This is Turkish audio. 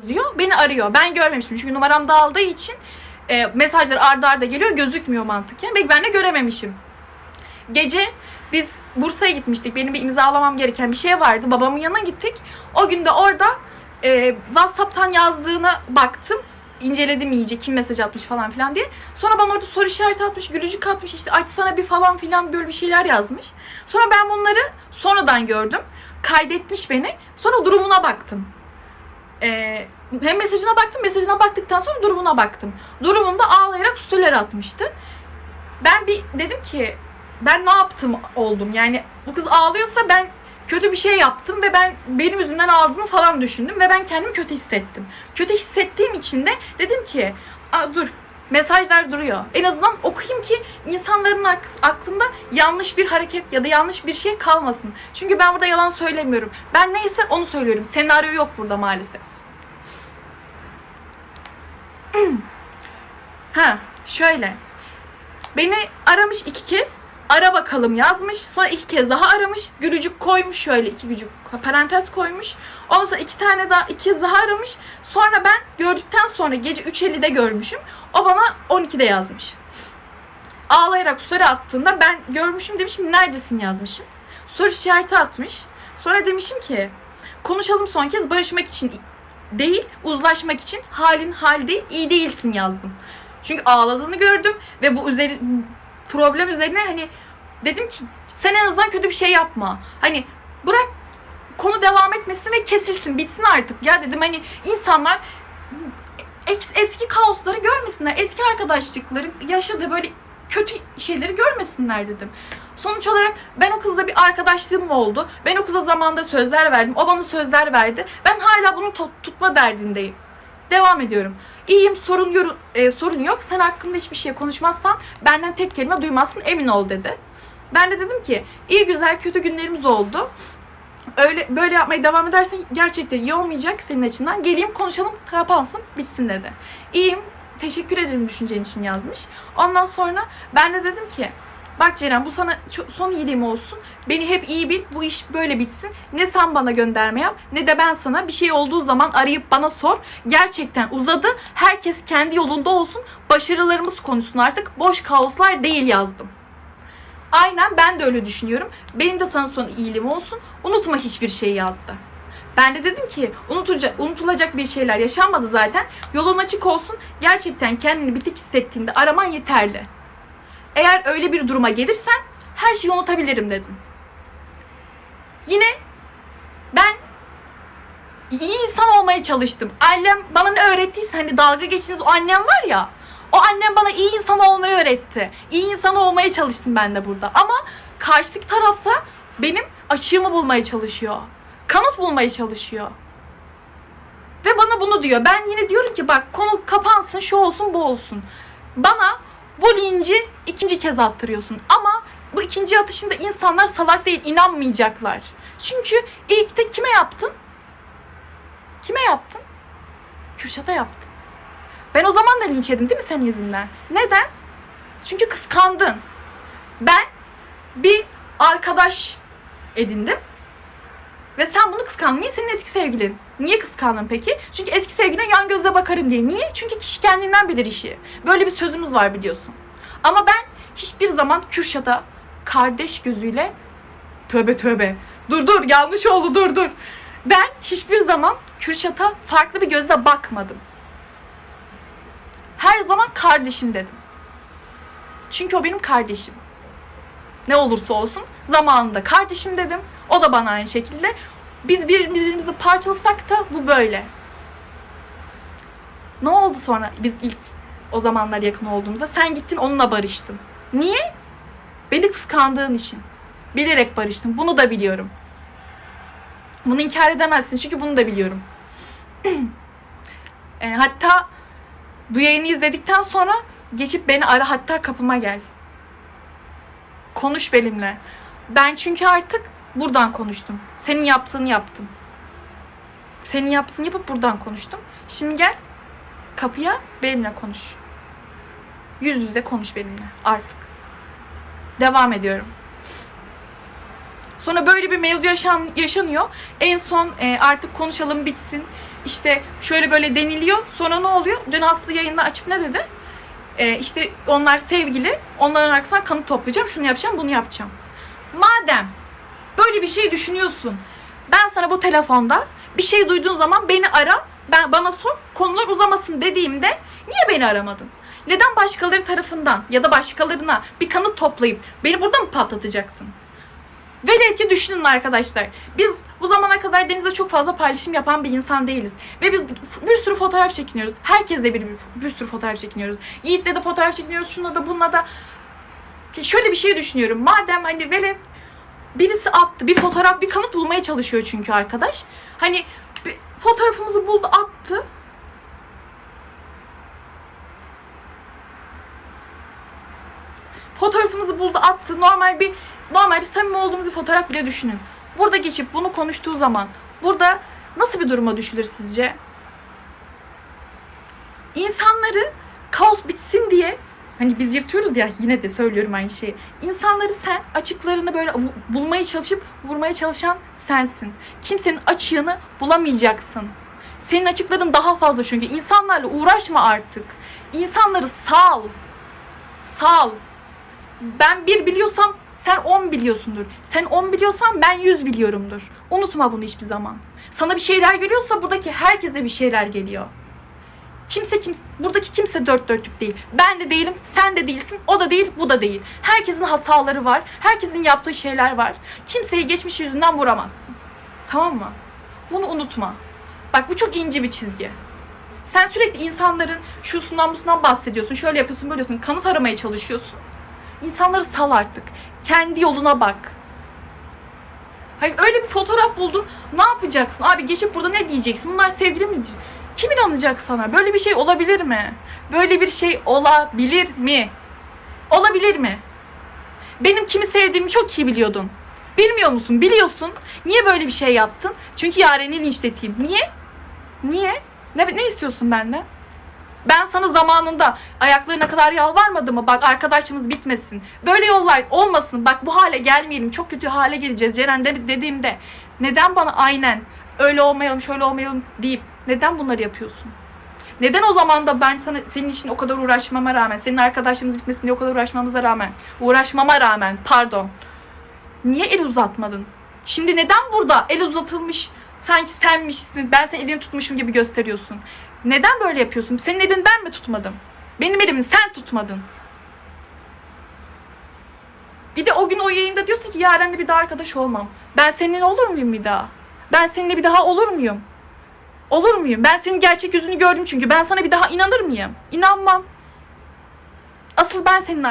yazıyor. Beni arıyor. Ben görmemişim. Çünkü numaram dağıldığı için e, mesajlar arda arda geliyor. Gözükmüyor mantıken. Belki ben de görememişim. Gece biz Bursa'ya gitmiştik. Benim bir imzalamam gereken bir şey vardı. Babamın yanına gittik. O gün de orada e, WhatsApp'tan yazdığına baktım. İnceledim iyice kim mesaj atmış falan filan diye. Sonra bana orada soru işareti atmış, gülücük atmış işte açsana bir falan filan böyle bir şeyler yazmış. Sonra ben bunları sonradan gördüm. Kaydetmiş beni. Sonra durumuna baktım. Ee, hem mesajına baktım, mesajına baktıktan sonra durumuna baktım. Durumunda ağlayarak storyler atmıştı. Ben bir dedim ki ben ne yaptım oldum. Yani bu kız ağlıyorsa ben kötü bir şey yaptım ve ben benim yüzümden ağladığını falan düşündüm ve ben kendimi kötü hissettim. Kötü hissettiğim için de dedim ki Aa, dur mesajlar duruyor. En azından okuyayım ki insanların ak- aklında yanlış bir hareket ya da yanlış bir şey kalmasın. Çünkü ben burada yalan söylemiyorum. Ben neyse onu söylüyorum. Senaryo yok burada maalesef. ha şöyle. Beni aramış iki kez. Ara bakalım yazmış. Sonra iki kez daha aramış. Gülücük koymuş şöyle iki gülücük parantez koymuş. Ondan sonra iki tane daha iki kez daha aramış. Sonra ben gördükten sonra gece 3.50'de görmüşüm. O bana 12'de yazmış. Ağlayarak story attığında ben görmüşüm demişim neredesin yazmışım. Soru işareti atmış. Sonra demişim ki konuşalım son kez barışmak için değil uzlaşmak için halin hal değil iyi değilsin yazdım. Çünkü ağladığını gördüm ve bu üzeri problem üzerine hani dedim ki sen en azından kötü bir şey yapma. Hani bırak konu devam etmesin ve kesilsin bitsin artık. Ya dedim hani insanlar es- eski kaosları görmesinler. Eski arkadaşlıkları yaşadığı böyle kötü şeyleri görmesinler dedim. Sonuç olarak ben o kızla bir arkadaşlığım oldu. Ben o kıza zamanda sözler verdim. O bana sözler verdi. Ben hala bunu tutma derdindeyim. Devam ediyorum. İyiyim sorun yor- e, sorun yok. Sen hakkında hiçbir şey konuşmazsan benden tek kelime duymazsın emin ol dedi. Ben de dedim ki iyi güzel kötü günlerimiz oldu. Öyle böyle yapmaya devam edersen gerçekten iyi olmayacak senin açından. Geleyim konuşalım kapansın bitsin dedi. İyiyim teşekkür ederim düşüncen için yazmış. Ondan sonra ben de dedim ki Bak Ceren bu sana son iyiliğim olsun. Beni hep iyi bil. Bu iş böyle bitsin. Ne sen bana gönderme yap ne de ben sana bir şey olduğu zaman arayıp bana sor. Gerçekten uzadı. Herkes kendi yolunda olsun. Başarılarımız konuşsun artık. Boş kaoslar değil yazdım. Aynen ben de öyle düşünüyorum. Benim de sana son iyiliğim olsun. Unutma hiçbir şey yazdı. Ben de dedim ki unutulacak, unutulacak bir şeyler yaşanmadı zaten. Yolun açık olsun. Gerçekten kendini bitik hissettiğinde araman yeterli. Eğer öyle bir duruma gelirsen her şeyi unutabilirim dedim. Yine ben iyi insan olmaya çalıştım. Annem bana ne öğrettiyse hani dalga geçtiğiniz o annem var ya. O annem bana iyi insan olmayı öğretti. İyi insan olmaya çalıştım ben de burada. Ama karşıdaki tarafta benim açığımı bulmaya çalışıyor. Kanıt bulmaya çalışıyor. Ve bana bunu diyor. Ben yine diyorum ki bak konu kapansın, şu olsun, bu olsun. Bana bu linci ikinci kez attırıyorsun. Ama bu ikinci atışında insanlar salak değil, inanmayacaklar. Çünkü ilk de kime yaptın? Kime yaptın? Kürşat'a yaptın. Ben o zaman da linç yedim değil mi senin yüzünden? Neden? Çünkü kıskandın. Ben bir arkadaş edindim. Ve sen bunu kıskandın. Niye senin eski sevgilin? Niye kıskandın peki? Çünkü eski sevgiline yan gözle bakarım diye. Niye? Çünkü kişi kendinden bilir işi. Böyle bir sözümüz var biliyorsun. Ama ben hiçbir zaman Kürşat'a kardeş gözüyle tövbe tövbe. Dur dur yanlış oldu dur dur. Ben hiçbir zaman Kürşat'a farklı bir gözle bakmadım. Her zaman kardeşim dedim. Çünkü o benim kardeşim. Ne olursa olsun zamanında kardeşim dedim. O da bana aynı şekilde. Biz birbirimizi parçalasak da bu böyle. Ne oldu sonra biz ilk o zamanlar yakın olduğumuzda? Sen gittin onunla barıştın. Niye? Beni kıskandığın için. Bilerek barıştın. Bunu da biliyorum. Bunu inkar edemezsin çünkü bunu da biliyorum. E, hatta bu yayını izledikten sonra geçip beni ara hatta kapıma gel. Konuş benimle. Ben çünkü artık buradan konuştum. Senin yaptığını yaptım. Senin yaptığını yapıp buradan konuştum. Şimdi gel kapıya benimle konuş. Yüz yüze konuş benimle artık. Devam ediyorum. Sonra böyle bir mevzu yaşan, yaşanıyor. En son e, artık konuşalım bitsin. işte şöyle böyle deniliyor. Sonra ne oluyor? Dün Aslı yayında açıp ne dedi? Ee, işte onlar sevgili. Onların arkasından kanıt toplayacağım. Şunu yapacağım, bunu yapacağım. Madem böyle bir şey düşünüyorsun. Ben sana bu telefonda bir şey duyduğun zaman beni ara. Ben bana sor. Konular uzamasın dediğimde niye beni aramadın? Neden başkaları tarafından ya da başkalarına bir kanıt toplayıp beni burada mı patlatacaktın? Velev ki düşünün arkadaşlar. Biz bu zamana kadar denizde çok fazla paylaşım yapan bir insan değiliz. Ve biz bir sürü fotoğraf çekiniyoruz. Herkesle bir, bir, bir sürü fotoğraf çekiniyoruz. Yiğit'le de fotoğraf çekiniyoruz. Şununla da bununla da. Şöyle bir şey düşünüyorum. Madem hani velev birisi attı. Bir fotoğraf, bir kanıt bulmaya çalışıyor çünkü arkadaş. Hani fotoğrafımızı buldu, attı. Fotoğrafımızı buldu, attı. Normal bir normal bir samimi olduğumuz bir fotoğraf bile düşünün. Burada geçip bunu konuştuğu zaman burada nasıl bir duruma düşülür sizce? İnsanları kaos bitsin diye hani biz yırtıyoruz ya yine de söylüyorum aynı şeyi. İnsanları sen açıklarını böyle bulmaya çalışıp vurmaya çalışan sensin. Kimsenin açığını bulamayacaksın. Senin açıkların daha fazla çünkü insanlarla uğraşma artık. İnsanları sal. Sal. Ben bir biliyorsam sen on biliyorsundur. Sen on biliyorsan ben yüz biliyorumdur. Unutma bunu hiçbir zaman. Sana bir şeyler geliyorsa buradaki herkese bir şeyler geliyor. Kimse kimse buradaki kimse dört dörtlük değil. Ben de değilim, sen de değilsin, o da değil, bu da değil. Herkesin hataları var. Herkesin yaptığı şeyler var. Kimseyi geçmiş yüzünden vuramazsın. Tamam mı? Bunu unutma. Bak bu çok ince bir çizgi. Sen sürekli insanların şusundan busundan bahsediyorsun. Şöyle yapıyorsun, böyle yapıyorsun. Kanıt aramaya çalışıyorsun. İnsanları sal artık. Kendi yoluna bak. Hayır öyle bir fotoğraf buldun. Ne yapacaksın? Abi geçip burada ne diyeceksin? Bunlar sevgili mi? Kim inanacak sana? Böyle bir şey olabilir mi? Böyle bir şey olabilir mi? Olabilir mi? Benim kimi sevdiğimi çok iyi biliyordun. Bilmiyor musun? Biliyorsun. Niye böyle bir şey yaptın? Çünkü Yaren'i linçleteyim. Niye? Niye? Ne, ne istiyorsun benden? Ben sana zamanında ayaklarına kadar yalvarmadım mı? Bak arkadaşımız bitmesin. Böyle yollar olmasın. Bak bu hale gelmeyelim. Çok kötü hale geleceğiz Ceren de, dediğimde. Neden bana aynen öyle olmayalım şöyle olmayalım deyip neden bunları yapıyorsun? Neden o zaman da ben sana senin için o kadar uğraşmama rağmen, senin arkadaşlığımız bitmesin diye o kadar uğraşmamıza rağmen, uğraşmama rağmen pardon. Niye el uzatmadın? Şimdi neden burada el uzatılmış sanki senmişsin, ben senin elini tutmuşum gibi gösteriyorsun? Neden böyle yapıyorsun? Senin elini ben mi tutmadım? Benim elimi sen tutmadın. Bir de o gün o yayında diyorsun ki Yaren'le bir daha arkadaş olmam. Ben seninle olur muyum bir daha? Ben seninle bir daha olur muyum? Olur muyum? Ben senin gerçek yüzünü gördüm çünkü. Ben sana bir daha inanır mıyım? İnanmam. Asıl ben senin